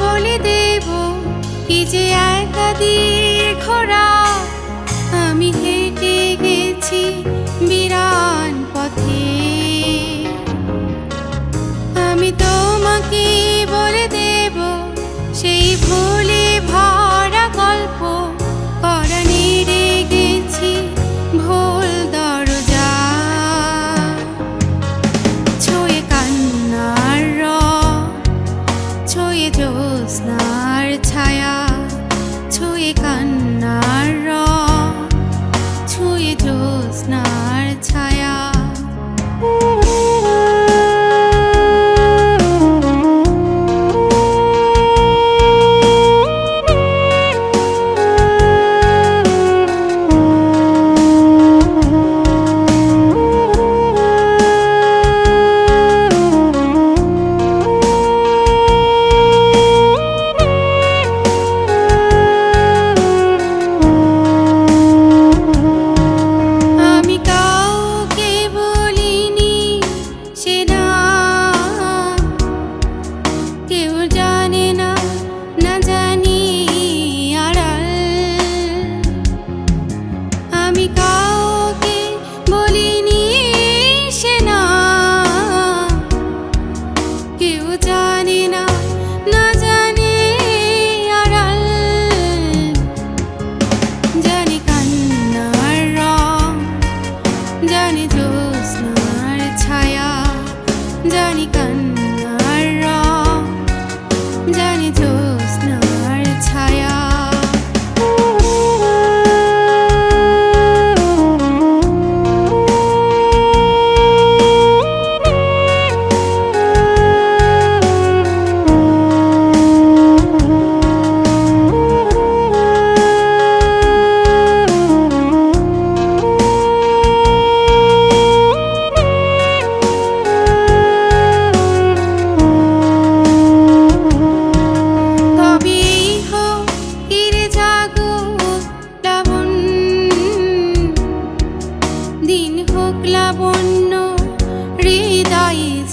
বলে দেব কি যে একা দিয়ে ঘোরা আমি হেঁটে গেছি বিরান পথে। kan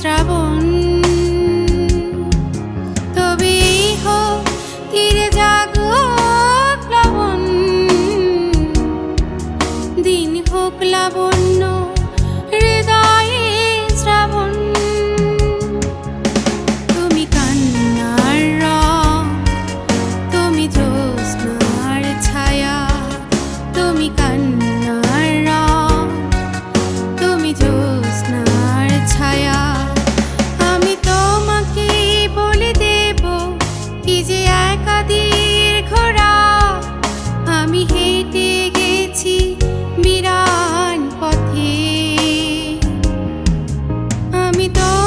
trouble mi.